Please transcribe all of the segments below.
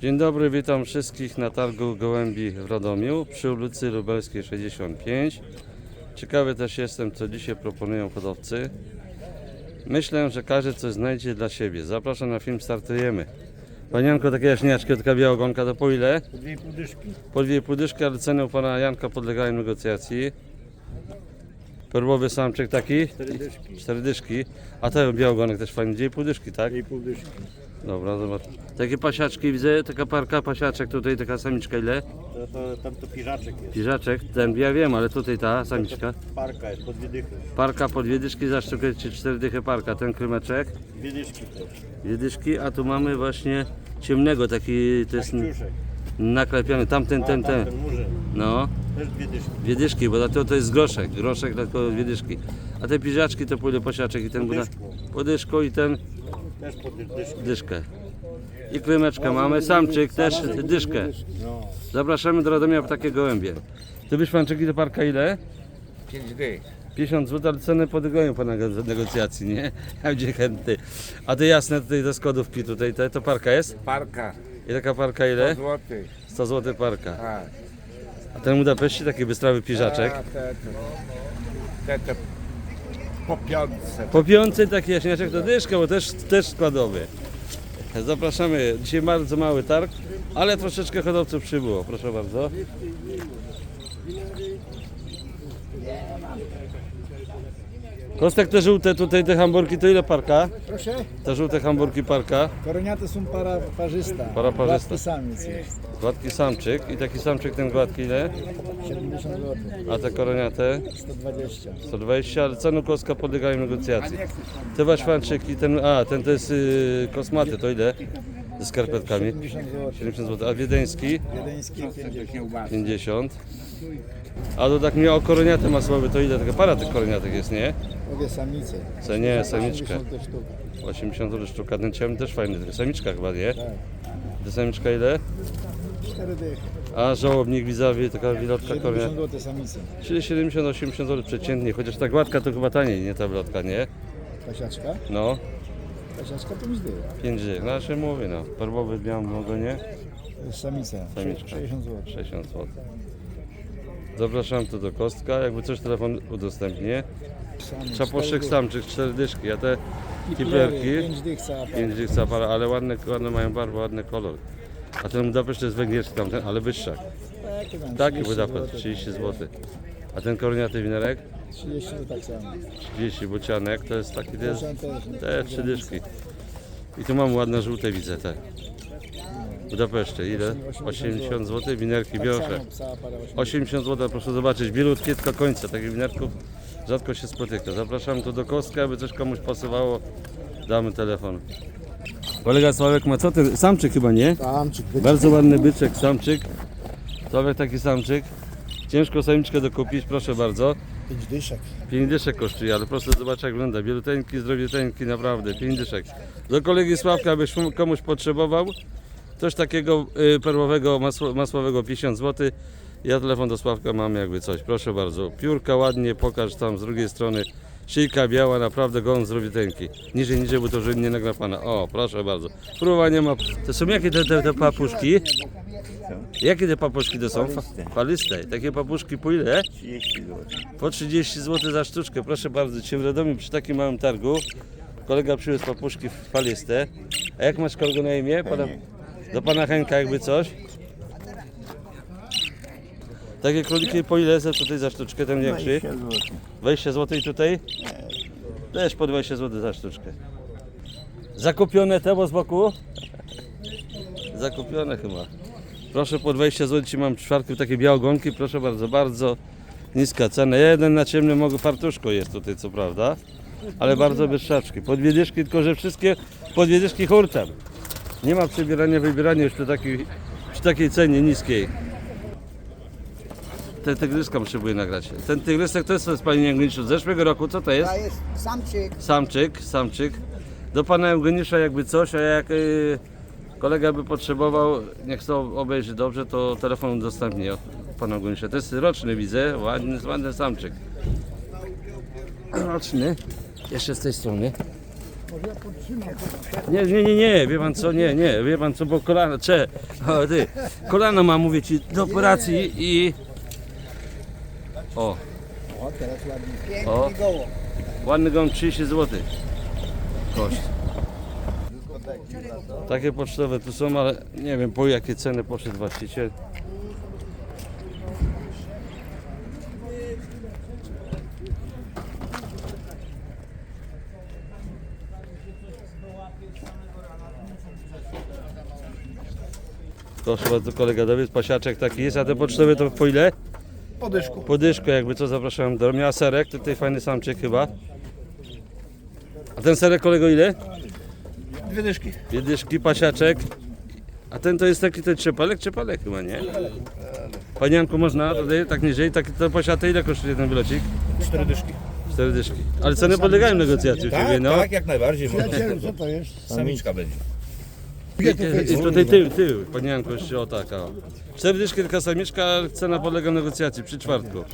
Dzień dobry, witam wszystkich na targu Gołębi w Radomiu przy ulicy Lubelskiej 65. Ciekawy też jestem, co dzisiaj proponują hodowcy. Myślę, że każdy coś znajdzie dla siebie. Zapraszam na film, startujemy. Panianko, takie jaśniaczki, taka biała ogonka, to po ile? Po dwie pół dyszki. Po dwie pół dyszki, ale ceny u pana Janka podlegają negocjacji. Perłowy samczyk taki? Cztery dyszki. Cztery dyszki. A ten białogonek też fajny, dwie pół dyszki, tak? Dwie i pół dyszki. Dobra, zobacz. Takie pasiaczki widzę, taka parka pasiaczek, tutaj taka samiczka ile? To, to, tam to piżaczek jest. Piżaczek, ten ja wiem, ale tutaj ta samiczka. Parka jest, po dwie dychy. Parka po dwie dyszki za sztukę, czy cztery dychy parka, ten krymeczek. Dwie dyszki też. Dwie dyszki, a tu mamy właśnie ciemnego, taki to jest naklepiony, tamten, ten, ten. Ten murzyn. No, Też dwie dyszki. dwie dyszki, bo to, to jest groszek, groszek tylko dwie dyszki. A te piżaczki to pójdę posiaczek i ten Po bude dyszku. po dyszku i ten Też po dyszki. dyszkę. I krymeczka mamy, samczyk też dyszkę. Zapraszamy do Radomia w takie gołębie. Ty byś panczyki do parka ile? 5 dych. 50 zł, ale ceny podlegają po nego- negocjacji, nie? Ja będzie chętny. A te jasne tutaj te składówki tutaj, te, to parka jest? Parka. I taka parka ile? Złotych. 100 zł parka. Tak. A ten Budapeszcie taki bystrawy piżaczek. A te, te, te, te po piątce. Po piątce taki jaśniaczek to dyszka, bo też, też składowy. Zapraszamy. Dzisiaj bardzo mały targ, ale troszeczkę hodowców przybyło. Proszę bardzo. Kostek te żółte tutaj, te hamburki, to ile parka? Proszę? Te żółte hamburki parka. Koroniaty są para parzysta. Para parzysta. Gładki samiec jest. Gładki samczyk i taki samczyk ten gładki ile? 70 zł. A te koroniate? 120. 120, ale cenu kostka podlegają negocjacji. Te waszwanczyki, ten, a ten to jest y, kosmaty, to ile? Ze skarpetkami? 70 zł. 70 zł, a wiedeński? Wiedeński 50. 50. A to tak mnie o koroniate masłowe, to ile? Taka para tych koroniatek jest, nie? Obie samice. Co nie, samiczka. 80 sztuk. 80 zł sztuka, ten ciemny też fajny, taka samiczka chyba, nie? Tak. Ta samiczka ile? 4 dychy. A żołobnik widzowie, taka wilotka 70 koroniata. zł samice. Czyli 70-80 zł przeciętnie, chociaż ta gładka to chyba taniej, nie ta wlotka, nie? Pasiaczka? No, Pasiaczka 5 dych. 5 dych, no się mówię no. Perłowy w białym ogonie, samica. Samiczka. 60 zł. 60 zł. Zapraszam tu do kostka, jakby coś telefon udostępnię. Czaposzek samczyk, 4 dyszki, a te kiplerki 5 dych cała para. 5 dyszka para, ale ładne, ładne mają barwę, ładny kolor. A ten Budapeszt jest węgierski tamten, ale wyższak. Taki tam, Taki 30 Budapeszt, zł. 30 zł. A ten koroniaty winerek? 30 to tak samo. 30 bocianek, to jest taki, to jest te 3 dyszki. I tu mam ładne żółte widzę te. Budapeszcze, ile? 80 zł, winerki cała para 80. 80 zł, proszę zobaczyć, bielutkie tylko końce, takich winerków rzadko się spotyka. Zapraszam tu do kostka, aby coś komuś pasowało, damy telefon. Kolega Sławek ma co ty? Samczyk chyba, nie? Samczyk. Bardzo ładny byczek, samczyk. Sławek taki samczyk. Ciężko samiczkę dokupić, proszę bardzo. 5 dyszek. 5 dyszek kosztuje, ale proszę zobaczyć jak wygląda. Bieluteńki, zdrowieteńki, naprawdę, 5 dyszek. Do kolegi Sławka, abyś mu- komuś potrzebował coś takiego y, perłowego, masło, masłowego 50 zł. Ja telefon do Sławka mam jakby coś, proszę bardzo. Piórka ładnie, pokaż tam z drugiej strony. Szyjka biała, naprawdę gołąb zdrowieteńki. Niżej, niżej, bo to już nie nagrapana. O, proszę bardzo. Próba nie ma. To są jakie te, te, te papuszki? Jakie te papuszki to są? Fa- Faliste. Takie papuszki po ile? 30 zł. Po 30 zł za sztuczkę, proszę bardzo. Dzisiaj w Radomiu przy takim małym targu kolega przywiózł papuszki faliste. A jak masz kolego na imię? Pana, do pana Henka jakby coś. Takie króliki po ile jest tutaj za sztuczkę, ten większy? 20 zł. 20 zł i tutaj? Też po 20 zł za sztuczkę. Zakupione te, bo z boku? Zakupione chyba. Proszę po 20 zł, ci mam czwartki takie białogonki, proszę bardzo, bardzo niska cena. Jeden na ciemnym mogę fartuszko jest tutaj co prawda, ale bardzo bez szaczki. Po dwie dyszki, tylko że wszystkie po dwie dyszki hurtem. Nie ma przebierania, wybierania już przy takiej, przy takiej cenie niskiej. Ten tygryska potrzebuję nagrać. Ten tygrysek to jest z pani Eugeniuszu z zeszłego roku, co to jest? To jest samczyk. Samczyk, samczyk. Do pana Eugeniusza jakby coś, a jak y, kolega by potrzebował, niech to obejrzy dobrze, to telefon udostępnię od pana Eugeniusza. To jest roczny widzę, ładny, ładny samczyk. Roczny. Jeszcze z tej strony. Nie, nie, nie, nie, wie pan co, nie, nie, wie pan co, bo kolana, cze, o ty, kolana ma, mówię ci, do operacji i... O, O, teraz ładnie. o, ładny gąb 30 zł. Koszt. Takie pocztowe tu są, ale nie wiem po jakie ceny poszedł właściciel. Proszę bardzo, kolega Dawid, pasiaczek taki jest, a te pocztowe to po ile? Po dyszku. Po dyszku jakby co zapraszałem do miała serek, tutaj fajny samczyk chyba. A ten serek kolego ile? Dwie dyszki. Dwie dyszki, pasiaczek. A ten to jest taki ten trzepalek, trzepalek chyba, nie? Panianku można tutaj, tak niżej, taki to pasiate ile kosztuje ten wylocik? Cztery dyszki. Cztery dyszki. Ale ceny podlegają negocjacji u Ciebie, no. tak, jak najbardziej. Przyjacielu, co to jest? Samiczka będzie. I tutaj tył, tył, panianku jeszcze o taka. o. Cztery dyszki, tylko samiczka, ale cena podlega negocjacji przy czwartku.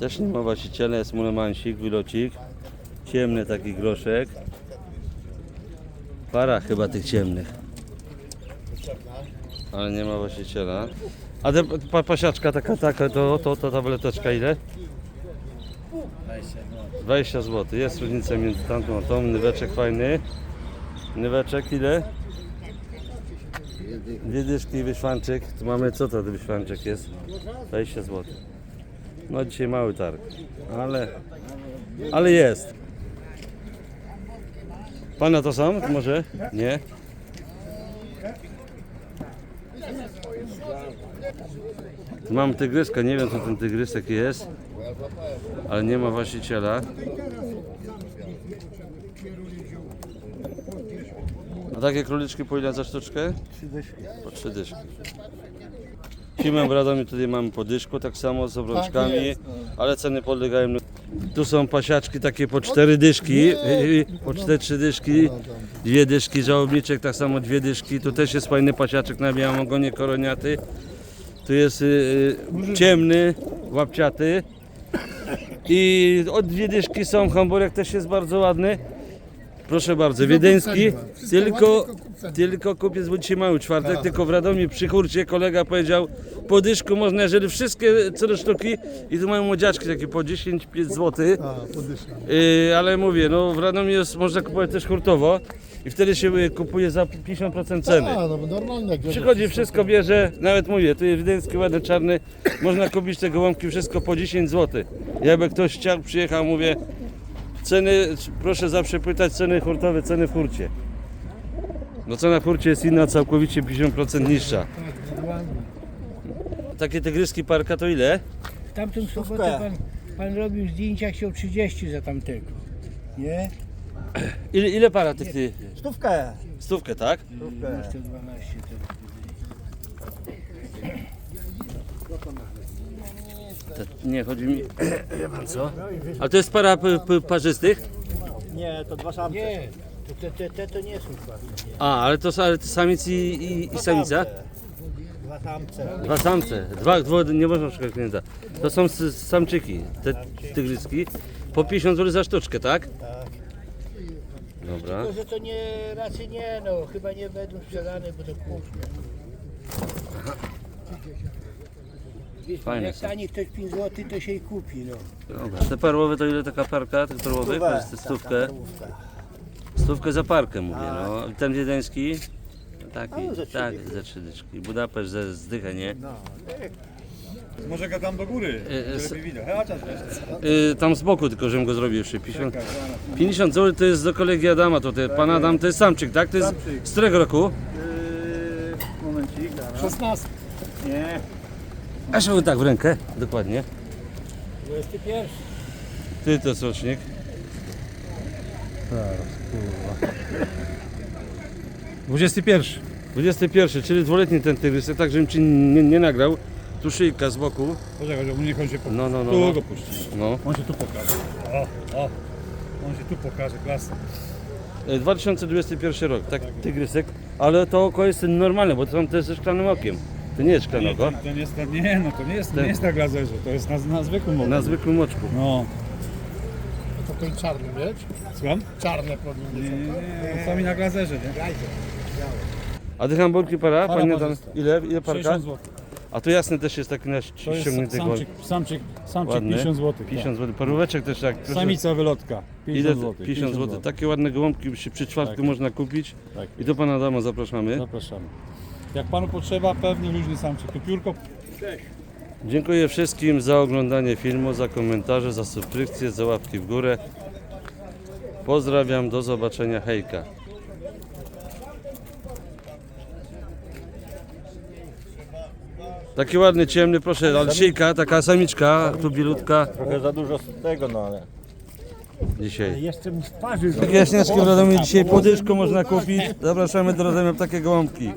Też nie ma właściciela, jest mulemansik, wylocik. Ciemny taki groszek. Para chyba tych ciemnych. Ale nie ma właściciela. A te pa, pasiaczka taka, taka, to, to, to tableteczka ile? 20 zł. Jest różnica między tamtą a tą. Nyweczek fajny. Nyweczek ile? Dwie dyszki wyszwanczyk. Tu mamy co to wyszwanczyk jest? 20 zł. No dzisiaj mały targ. Ale, ale jest. Pana to są? Może? Nie? Mam tygryska, nie wiem co ten tygrysek jest, ale nie ma właściciela. A takie króliczki po ile za sztuczkę? Po trzy dyszki. Zimę w Radomiu tutaj mamy po dyszku, tak samo z obrączkami, ale ceny podlegają. Tu są pasiaczki takie po cztery dyszki, po cztery, trzy dyszki, dwie dyszki, żałobniczek tak samo dwie dyszki. Tu też jest fajny pasiaczek na białym ogonie koroniaty. Tu jest y, y, ciemny, łapciaty. I od dwie dyszki są, hamburek też jest bardzo ładny. Proszę bardzo, wiedeński, tylko, tylko kupiec, bo dzisiaj mały czwartek, tylko w Radomiu przy hurcie kolega powiedział, po dyszku można, jeżeli wszystkie co do sztuki i tu mają młodziaczki takie po 10-5 zł, yy, ale mówię, no w Radomiu jest, można kupować też hurtowo i wtedy się y, kupuje za 50% ceny. A, no bo normalnie. jak Przychodzi, wszystko bierze, nawet mówię, tu jest wiedeński ładny, czarny, można kupić te gołąbki wszystko po 10 zł. Jakby ktoś chciał, przyjechał, mówię, ceny, proszę zawsze pytać ceny hurtowe, ceny w hurcie. No cena w hurcie jest inna, całkowicie 50% niższa. Takie tygryski parka to ile? W tamtą sobotę pan, pan robił zdjęcia, chciał 30 za tamtego. Nie? Ile, ile para tych ty? Stówkę. Stówkę, tak? Masz te 12 teraz. Te, nie, chodzi mi... Wie pan co? Ale to jest para p, p, parzystych? Nie, to dwa samce. Nie, to te, te, te to nie są płatne. A, ale to, są- ale to samiec i, i, i samica? Dwa samce. Dwa samce, dwa, dwa nie można szukać klienta. To są s- samczyki, te tygryski. Po 50 zł za sztuczkę, tak? Tak. Dobra. Tylko, że to nie, raczej nie, no, chyba nie będą sprzedane, bo to kupię. Wiesz, Fajne jak są. tani ktoś 5 zł, to się i kupi, no. Dobra. Te perłowe to ile taka parka tych perłowych? To jest stówkę. Stówkę za parkę mówię, no. Ten wiedeński? Taki, tak, ze trzy dyczki. Budapeszt ze zdychę, nie? Może go tam do góry. E, e, s- Lepiej widać. A, czas, Y, tam z boku tylko, żebym go zrobił jeszcze. 50, 50 zł to jest do kolegi Adama, to te, pan Adam to jest samczyk, tak? To jest z którego roku? Yy, momencik, zaraz. 16. Nie. A żeby tak w rękę, dokładnie. 21. Ty to jest rocznik. 21. 21, czyli dwuletni ten tygrys, tak żebym ci nie, nie nagrał. Tu szyjka z boku. Poczekaj, że niech on się pokaże. No, no, no. Tu no. go puści. no. On się tu pokaże. O, o. On się tu pokaże, klasa. E, 2021 rok, tak tygrysek, ale to oko jest normalne, bo to są też ze szklanym okiem. To nie jest szklane Nie, to, oko, to nie jest, ta- nie, no to nie jest, to Ten- nie jest na glazerze, to jest na, na zwykłym oku. na zwykłym oczku. No, powinien czarny mieć. Słucham? Czarne powinien mieć. Sami na glazerze, nie? A tych hamburki para? Tam, parzysta. ile? Ile parka? 60 zł. A tu jasny też jest taki na To jest ściągnięty samczyk, samczyk, samczyk Ładny. 50 zł. 50 zł. Paróweczek też tak. proszę. Samica wylotka. 50 Ile? zł. 50 zł. Takie ładne gołąbki przy, przy czwartku Tak. można kupić. Tak. I do pana Adama zapraszamy. Zapraszamy. Jak panu potrzeba, pewnie luźny samczyk. Tu piórko Dziękuję wszystkim za oglądanie filmu, za komentarze, za subskrypcję, za łapki w górę. Pozdrawiam, do zobaczenia, hejka. Taki ładny, ciemny, proszę, alsika, taka samiczka, tu bilutka Trochę za dużo z tego, no ale. dzisiaj. Jeszcze mi z twarzy Jaśniaczki w Radomiu dzisiaj po dyszku można kupić. Zapraszamy do Radomia takie gołąbki.